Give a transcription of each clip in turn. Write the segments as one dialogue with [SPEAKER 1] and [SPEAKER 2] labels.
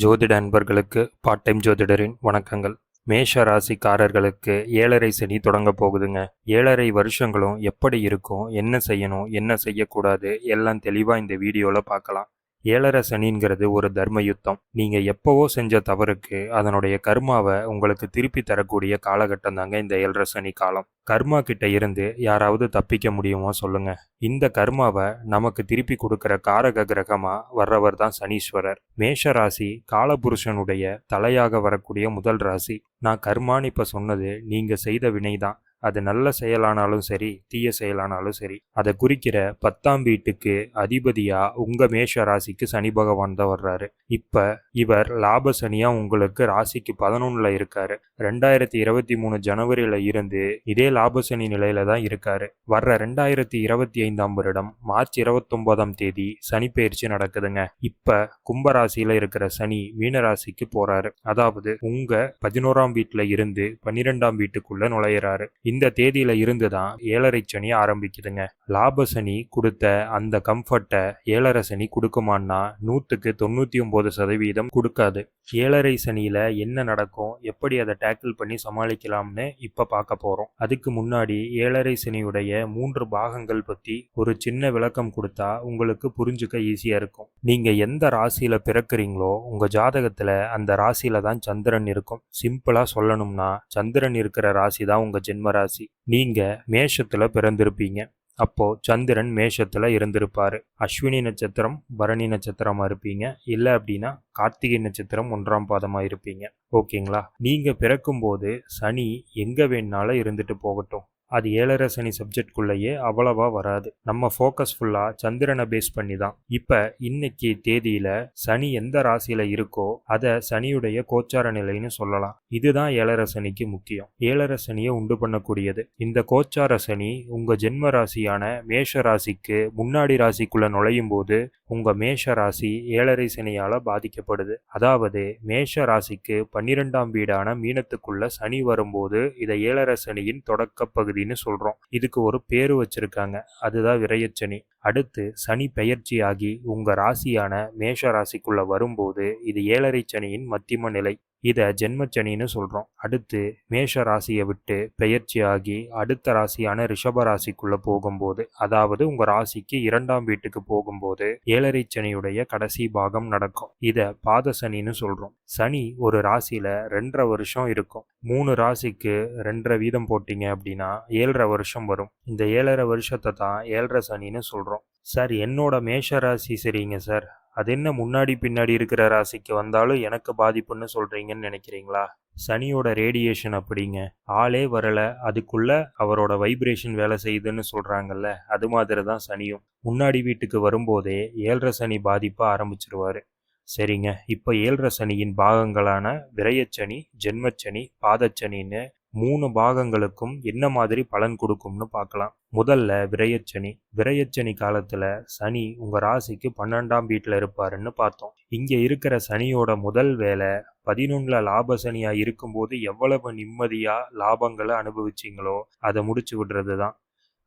[SPEAKER 1] ஜோதிட அன்பர்களுக்கு part time ஜோதிடரின் வணக்கங்கள். மேஷ ராசிக்காரர்களுக்கு ஏழரை சனி தொடங்க போகுதுங்க. ஏழரை வருஷங்களும் எப்படி இருக்கும் என்ன செய்யணும் என்ன செய்யக்கூடாது எல்லாம் தெளிவாக இந்த வீடியோவில் பார்க்கலாம். ஏழரை சனிங்கிறது ஒரு தர்ம யுத்தம் நீங்கள் எப்போவோ செஞ்ச தவறுக்கு அதனுடைய கர்மாவை உங்களுக்கு திருப்பி தரக்கூடிய காலகட்டம் தாங்க இந்த ஏழரை சனி காலம். கர்மா கிட்ட இருந்து யாராவது தப்பிக்க முடியுமோ சொல்லுங்க. இந்த கர்மாவை நமக்கு திருப்பி கொடுக்கிற காரக கிரகமா வர்றவர் தான் சனீஸ்வரர். மேஷ ராசி காலபுருஷனுடைய தலையாக வரக்கூடிய முதல் ராசி. நான் கர்மான்னு இப்போ சொன்னது நீங்கள் செய்த வினைதான். அது நல்ல செயலானாலும் சரி தீய செயலானாலும் சரி அதை குறிக்கிற பத்தாம் வீட்டுக்கு அதிபதியா உங்க மேஷ ராசிக்கு சனி பகவான் தான் வர்றாரு. இப்ப இவர் லாப சனியா உங்களுக்கு ராசிக்கு பதினொன்னுல இருக்காரு. ரெண்டாயிரத்தி இருபத்தி மூணு ஜனவரியில இருந்து இதே லாப சனி நிலையில தான் இருக்காரு. வர்ற ரெண்டாயிரத்தி இருபத்தி ஐந்தாம் வருடம் மார்ச் இருபத்தொன்பதாம் தேதி சனி பயிற்சி நடக்குதுங்க. இப்ப கும்பராசியில இருக்கிற சனி மீனராசிக்கு போறாரு. அதாவது உங்க பதினோராம் வீட்டுல இருந்து பன்னிரெண்டாம் வீட்டுக்குள்ள நுழையிறாரு. இந்த தேதியில இருந்து தான் ஏழரை சனி ஆரம்பிக்குதுங்க. லாப சனி கொடுத்த அந்த கம்ஃபர்ட்டை ஏழரை சனி கொடுக்குமான்னா நூற்றுக்கு தொண்ணூற்றி ஒம்பது சதவீதம் கொடுக்காது. ஏழரை சனியில் என்ன நடக்கும் எப்படி அதை டேக்கிள் பண்ணி சமாளிக்கலாம்னு இப்போ பார்க்க போகிறோம் அதுக்கு முன்னாடி ஏழரை சனியுடைய மூன்று பாகங்கள் பற்றி ஒரு சின்ன விளக்கம் கொடுத்தா உங்களுக்கு புரிஞ்சுக்க ஈஸியாக இருக்கும். நீங்கள் எந்த ராசியில் பிறக்கிறீங்களோ உங்கள் ஜாதகத்தில் அந்த ராசியில் தான் சந்திரன் இருக்கும். சிம்பிளாக சொல்லணும்னா சந்திரன் இருக்கிற ராசி தான் உங்கள் ஜென்ம ராசி நீங்கள் மேஷத்தில் பிறந்திருப்பீங்க. அப்போ சந்திரன் மேஷத்துல இருந்திருப்பாரு. அஸ்வினி நட்சத்திரம் பரணி நட்சத்திரமா இருப்பீங்க. இல்லை அப்படின்னா கார்த்திகை நட்சத்திரம் ஒன்றாம் பாதமா இருப்பீங்க. ஓகேங்களா? நீங்க பிறக்கும்போது சனி எங்க வேணாலும் இருந்துட்டு போகட்டும். அது ஏழரை சனி சப்ஜெக்ட்குள்ளேயே அவ்வளவா வராது. நம்ம ஃபோக்கஸ் ஃபுல்லாக சந்திரனை பேஸ் பண்ணி தான் இப்போ இன்னைக்கு தேதியில் சனி எந்த ராசியில் இருக்கோ அதை சனியுடைய கோச்சார நிலைன்னு சொல்லலாம். இதுதான் ஏழரை சனிக்கு முக்கியம். ஏழரை சனியை உண்டு பண்ணக்கூடியது. இந்த கோச்சார சனி உங்கள் ஜென்ம ராசியான மேஷ ராசிக்கு முன்னாடி ராசிக்குள்ளே நுழையும் போது உங்கள் மேஷ ராசி ஏழரை சனியால் பாதிக்கப்படுது. அதாவது மேஷ ராசிக்கு பன்னிரெண்டாம் வீடான மீனத்துக்குள்ள சனி வரும்போது இதை ஏழரை சனியின் தொடக்க பகுதி அப்படின்னு சொல்கிறோம் இதுக்கு ஒரு பேரு வச்சிருக்காங்க. அதுதான் விரயச்சனி. அடுத்து சனி பெயர்ச்சி ஆகி உங்கள் ராசியான மேஷ ராசிக்குள்ளே வரும்போது இது ஏழரை சனியின் மத்தியம நிலை. இதை ஜென்மச்சனின்னு சொல்கிறோம் அடுத்து மேஷ ராசியை விட்டு பெயர்ச்சி ஆகி அடுத்த ராசியான ரிஷப ராசிக்குள்ளே போகும்போது அதாவது உங்கள் ராசிக்கு இரண்டாம் வீட்டுக்கு போகும்போது ஏழரை சனியுடைய கடைசி பாகம் நடக்கும். இதை பாத சனின்னு சொல்கிறோம் சனி ஒரு ராசியில் ரெண்டரை வருஷம் இருக்கும். மூணு ராசிக்கு ரெண்டரை வீதம் போட்டிங்க அப்படின்னா ஏழரை வருஷம் வரும். இந்த ஏழரை வருஷத்தை தான் ஏழரை சனின்னு சொல்கிறோம் சார் என்னோட மேஷ ராசி சரிங்க சார்? அது என்ன முன்னாடி பின்னாடி இருக்கிற ராசிக்கு வந்தாலும் எனக்கு பாதிப்புன்னு சொல்கிறீங்கன்னு நினைக்கிறீங்களா? சனியோட ரேடியேஷன் அப்படிங்க. ஆளே வரலை. அதுக்குள்ள அவரோட வைப்ரேஷன் வேலை செய்யுதுன்னு சொல்கிறாங்கல்ல அது மாதிரி தான் சனியும். முன்னாடி வீட்டுக்கு வரும்போதே ஏழரை சனி பாதிப்பாக ஆரம்பிச்சிருவார். சரிங்க. இப்போ ஏழரை சனியின் பாகங்களான விரயச்சனி ஜென்மச்சனி பாதச்சனின்னு மூணு பாகங்களுக்கும் என்ன மாதிரி பலன் கொடுக்கும்னு பார்க்கலாம். முதல்ல விரயச்சனி. விரயச்சனி காலத்துல சனி உங்க ராசிக்கு பன்னெண்டாம் வீட்டில் இருப்பாருன்னு பார்த்தோம். இங்க இருக்கிற சனியோட முதல் வேலை பதினொன்னுல லாப சனியா இருக்கும்போது எவ்வளவு நிம்மதியா லாபங்களை அனுபவிச்சிங்களோ அதை முடிச்சு விடுறது தான்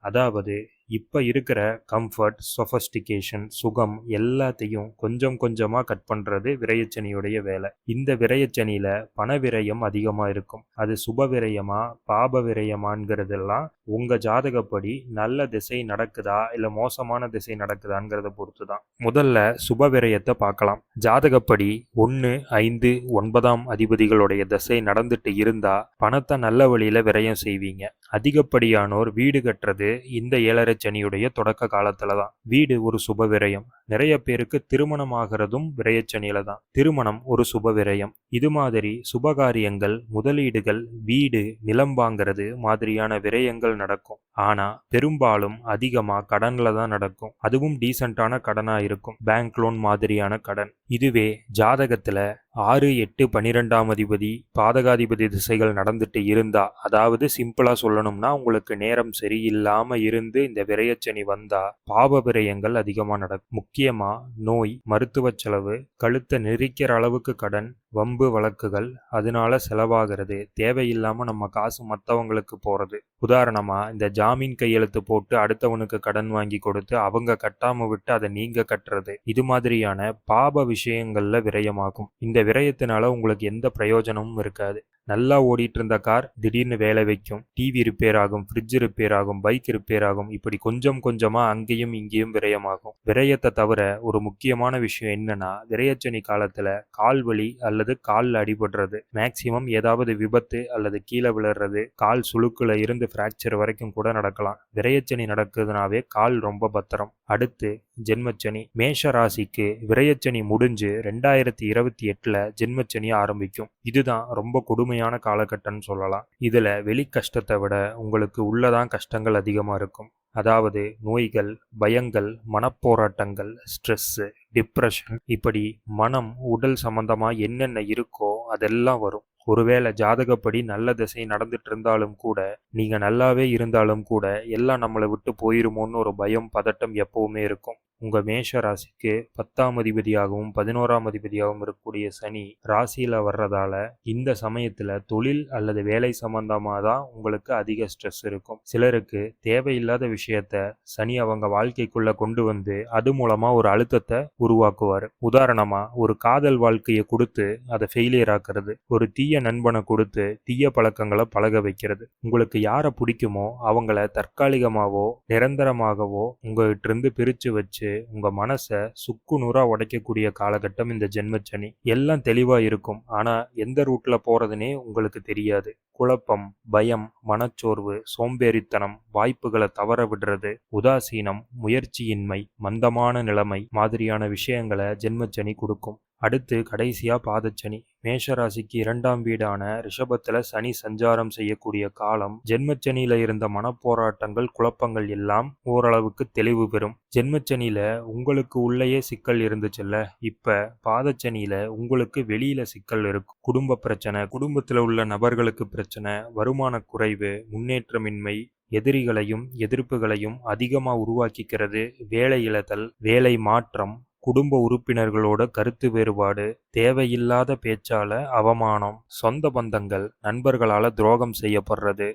[SPEAKER 1] அதாவது இப்போ இருக்கிற கம்ஃபர்ட் சொஃபஸ்டிகேஷன் சுகம் எல்லாத்தையும் கொஞ்சம் கொஞ்சமாக கட் பண்ணுறது விரயச்சனியுடைய வேலை. இந்த விரயச்சனியில் பண விரயம் அதிகமாக இருக்கும். அது சுப விரயமா பாப விரயமாங்கிறதெல்லாம் உங்கள் ஜாதகப்படி நல்ல திசை நடக்குதா? இல்லை மோசமான திசை நடக்குதாங்கிறத பொறுத்து தான் முதல்ல சுப விரயத்தை பார்க்கலாம். ஜாதகப்படி ஒன்று ஐந்து ஒன்பதாம் அதிபதிகளுடைய திசை நடந்துட்டு இருந்தால் பணத்தை நல்ல வழியில் விரயம் செய்வீங்க. அதிகப்படியானோர் வீடு கட்டுறது இந்த ஏழரை சனியுடைய தொடக்க காலத்துல தான். வீடு ஒரு சுப விரயம். நிறைய பேருக்கு திருமணம் ஆகிறதும் விரயச்சனியில தான். திருமணம் ஒரு சுப விரயம். இது மாதிரி சுபகாரியங்கள் முதலீடுகள் வீடு நிலம் வாங்கிறது மாதிரியான விரயங்கள் நடக்கும். ஆனா பெரும்பாலும் அதிகமா கடன்ல தான் நடக்கும். அதுவும் டீசெண்டான கடனா இருக்கும். பேங்க் லோன் மாதிரியான கடன். இதுவே ஜாதகத்துல ஆறு எட்டு பன்னிரெண்டாம் அதிபதி பாதகாதிபதி திசைகள் நடந்துட்டு இருந்தா அதாவது சிம்பிளா சொல்லணும்னா உங்களுக்கு நேரம் சரியில்லாம இருந்து இந்த விரயச்சனி வந்தா பாப விரயங்கள் அதிகமா நடக்கும். முக்கியமா நோய் மருத்துவ செலவு கழுத்தை நெரிக்கிற அளவுக்கு கடன் வம்பு வழக்குகள் அதனால செலவாகிறது. தேவையில்லாமல் நம்ம காசு மற்றவங்களுக்கு போகிறது உதாரணமாக இந்த ஜாமீன் கையெழுத்து போட்டு அடுத்தவனுக்கு கடன் வாங்கி கொடுத்து அவங்க கட்டாமல் விட்டு அதை நீங்க கட்டுறது. இது மாதிரியான பாப விஷயங்களில் விரயமாகும். இந்த விரயத்தினால உங்களுக்கு எந்த பிரயோஜனமும் இருக்காது. நல்லா ஓடிட்டு இருந்த கார் திடீர்னு வேலை வைக்கும். டிவி ரிப்பேர் ஆகும் ஃப்ரிட்ஜ் ரிப்பேர் ஆகும் பைக் ரிப்பேர் ஆகும் இப்படி கொஞ்சம் கொஞ்சமா அங்கேயும் இங்கேயும் விரயமாகும். விரயத்தை தவிர ஒரு முக்கியமான விஷயம் என்னன்னா விரயச்சனி காலத்துல கால் வலி அல்லது காலில் அடிபடுறது. மேக்சிமம் ஏதாவது விபத்து அல்லது கீழே விழுறது கால் சுழுக்குல இருந்து பிராக்சர் வரைக்கும் கூட நடக்கலாம். விரயச்சனி நடக்குதுனாவே கால் ரொம்ப பத்திரம். அடுத்து ஜென்மச்சனி. மேஷ ராசிக்கு விரயச்சனி முடிஞ்சு ரெண்டாயிரத்தி இருபத்தி எட்டுல ஜென்மச்சனி ஆரம்பிக்கும். இதுதான் ரொம்ப கொடுமையான காலகட்டம்னு சொல்லலாம். இதில் வெளி கஷ்டத்தை விட உங்களுக்கு உள்ளதான் கஷ்டங்கள் அதிகமாக இருக்கும். அதாவது நோய்கள் பயங்கள் மனப்போராட்டங்கள் ஸ்ட்ரெஸ்ஸு டிப்ரெஷன் இப்படி மனம் உடல் சம்பந்தமாக என்னென்ன இருக்கோ அதெல்லாம் வரும். ஒருவேளை ஜாதகப்படி நல்ல திசை நடந்துட்டு இருந்தாலும் கூட நீங்க நல்லாவே இருந்தாலும் கூட எல்லாம் நம்மளை விட்டு போயிருமோன்னு ஒரு பயம் பதட்டம் எப்பவுமே இருக்கும். உங்கள் மேஷ ராசிக்கு பத்தாம் அதிபதியாகவும் பதினோராம் அதிபதியாகவும் இருக்கக்கூடிய சனி ராசியில் வர்றதால இந்த சமயத்தில் தொழில் அல்லது வேலை சம்பந்தமாக தான் உங்களுக்கு அதிக ஸ்ட்ரெஸ் இருக்கும். சிலருக்கு தேவையில்லாத விஷயத்த சனி அவங்க வாழ்க்கைக்குள்ள கொண்டு வந்து அது மூலமாக ஒரு அழுத்தத்தை உருவாக்குவார். உதாரணமாக ஒரு காதல் வாழ்க்கையை கொடுத்து அதை ஃபெயிலியர் ஆக்குறது ஒரு தீய நண்பனை கொடுத்து தீய பழக்கங்களை பழக வைக்கிறது. உங்களுக்கு யாரை பிடிக்குமோ அவங்கள தற்காலிகமாகவோ நிரந்தரமாகவோ உங்ககிட்ட இருந்து பிரித்து வச்சு உங்க மனசை சுக்கு நூறா உடைக்கக்கூடிய காலகட்டம் இந்த ஜென்மச்சனி. எல்லாம் தெளிவா இருக்கும். ஆனா எந்த ரூட்ல போறதுனே உங்களுக்கு தெரியாது. குழப்பம் பயம் மனச்சோர்வு சோம்பேறித்தனம் வாய்ப்புகளை தவற விடுறது உதாசீனம் முயற்சியின்மை மந்தமான நிலைமை மாதிரியான விஷயங்களை ஜென்மச்சனி கொடுக்கும். அடுத்து கடைசியா பாதச்சனி. மேஷராசிக்கு இரண்டாம் வீடான ரிஷபத்துல சனி சஞ்சாரம் செய்யக்கூடிய காலம் ஜென்மச்சனியில இருந்த மனப்போராட்டங்கள் குழப்பங்கள் எல்லாம் ஓரளவுக்கு தெளிவு பெறும். ஜென்மச்சனியில உங்களுக்கு உள்ளேயே சிக்கல் இருந்துச்சுல்ல இப்ப பாதச்சனியில உங்களுக்கு வெளியில சிக்கல் இருக்கும். குடும்ப பிரச்சனை குடும்பத்துல உள்ள நபர்களுக்கு பிரச்சனை பிரச்சனை வருமான குறைவு முன்னேற்றமின்மை எதிரிகளையும் எதிர்ப்புகளையும் அதிகமாக உருவாக்கிக்கிறது வேலை இழத்தல் வேலை மாற்றம் குடும்ப உறுப்பினர்களோட கருத்து வேறுபாடு தேவையில்லாத பேச்சால அவமானம் சொந்த பந்தங்கள் நண்பர்களால துரோகம் செய்யப்படுறது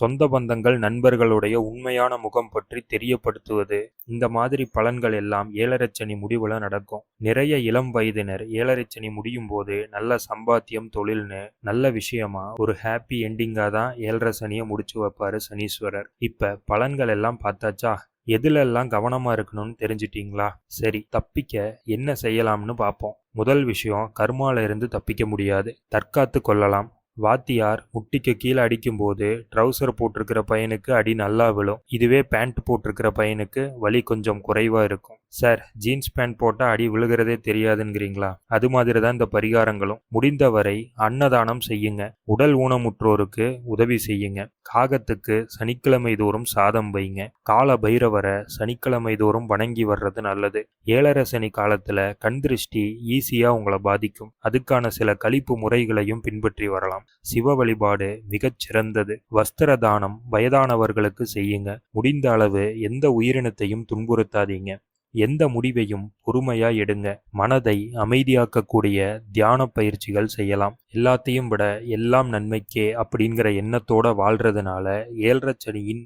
[SPEAKER 1] சொந்த பந்தங்கள் நண்பர்களுடைய உண்மையான முகம் பற்றி தெரியப்படுத்துவது. இந்த மாதிரி பலன்கள் எல்லாம் ஏழரைச்சனி முடிவில் நடக்கும். நிறைய இளம் வயதினர் ஏழரைச்சனி முடியும் போது நல்ல சம்பாத்தியம் தொழில்னு நல்ல விஷயமா ஒரு ஹாப்பி எண்டிங்காக தான் ஏழரை சனியை முடிச்சு வைப்பாரு சனீஸ்வரர். இப்போ பலன்கள் எல்லாம் பார்த்தாச்சா? எதுலெல்லாம் கவனமா இருக்கணும்னு தெரிஞ்சிட்டீங்களா? சரி தப்பிக்க என்ன செய்யலாம்னு பார்ப்போம். முதல் விஷயம் கர்மால இருந்து தப்பிக்க முடியாது. தற்காத்து கொள்ளலாம். வாத்தியார் முட்டிக்கு கீழே அடிக்கும்போது ட்ரௌசர் போட்டிருக்கிற பையனுக்கு அடி நல்லா விழும். இதுவே பேண்ட் போட்டிருக்கிற பையனுக்கு வலி கொஞ்சம் குறைவாக இருக்கும். சார் ஜீன்ஸ் பேண்ட் போட்டால் அடி விழுகிறதே தெரியாதுங்கிறீங்களா? அது மாதிரி தான் இந்த பரிகாரங்களும். முடிந்தவரை அன்னதானம் செய்யுங்க. உடல் ஊனமுற்றோருக்கு உதவி செய்யுங்க. காகத்துக்கு சனிக்கிழமை தோறும் சாதம் வைங்க. கால பைரவரை சனிக்கிழமை தோறும் வணங்கி வர்றது நல்லது. ஏழரை சனி காலத்துல கண் திருஷ்டி ஈஸியாக உங்களை பாதிக்கும். அதுக்கான சில கழிப்பு முறைகளையும் பின்பற்றி வரலாம். சிவ வழிபாடு மிகச் சிறந்தது. வஸ்திர தானம் வயதானவர்களுக்கு செய்யுங்க. முடிந்த அளவு எந்த உயிரினத்தையும் துன்புறுத்தாதீங்க. எந்த முடிவையும் பொறுமையா எடுங்க. மனதை அமைதியாக்கக்கூடிய தியான பயிற்சிகள் செய்யலாம். எல்லாத்தையும் விட எல்லாம் நன்மைக்கே அப்படிங்கிற எண்ணத்தோட வாழ்றதுனால ஏழரை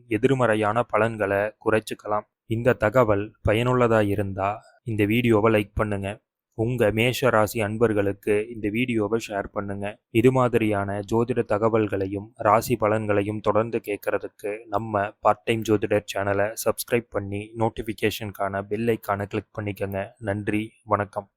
[SPEAKER 1] எதிர்மறையான பலன்களை குறைச்சிக்கலாம். இந்த தகவல் பயனுள்ளதா இருந்தா இந்த வீடியோவை லைக் பண்ணுங்க. உங்கள் மேஷ ராசி அன்பர்களுக்கு இந்த வீடியோவை ஷேர் பண்ணுங்க. இது மாதிரியான ஜோதிட தகவல்களையும் ராசி பலன்களையும் தொடர்ந்து கேட்கறதுக்கு நம்ம பார்ட் டைம் ஜோதிடர் சேனலை சப்ஸ்கிரைப் பண்ணி நோட்டிஃபிகேஷனுக்கான பெல் ஐக்கானை கிளிக் பண்ணிக்கோங்க. நன்றி வணக்கம்.